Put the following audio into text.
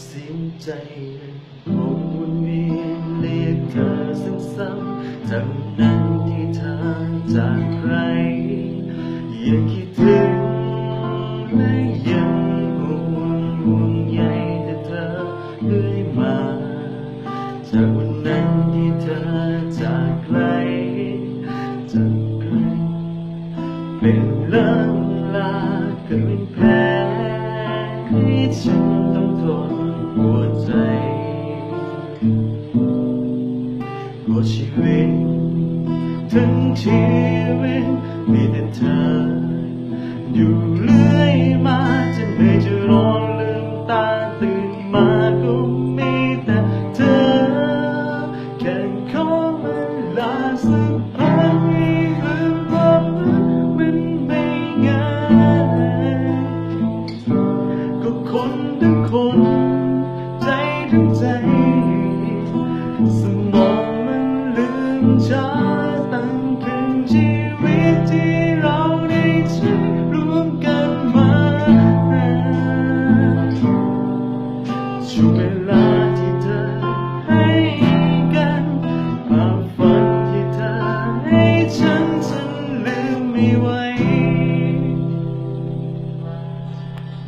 สียงใจคงวนเวียนเรียกเธอซ้ำๆจากวันนั้นที่เธอจากใคร ยังคิดถึงและยังห่วงห่วงใยแต่เธอเรื่อยมา จากวันนั้นที่เธอจากไกลจากไกลเป็นเลิงลาเกิดเป็นแผลให้ฉัน ต้องทนปวใจปวดชีวิตทั้งชีวิตมีแต่เธอ อยู่เรื่อยมาจะเหนื่อยจะร้อนลืมตาตื่นมาก็มีแต่เธอแค่ขอเวลาสักพัก ใจสมองมันลืมชาตั้งคืนชีวิตที่เราได้ชื่อร่วมกันมาช่วเวลา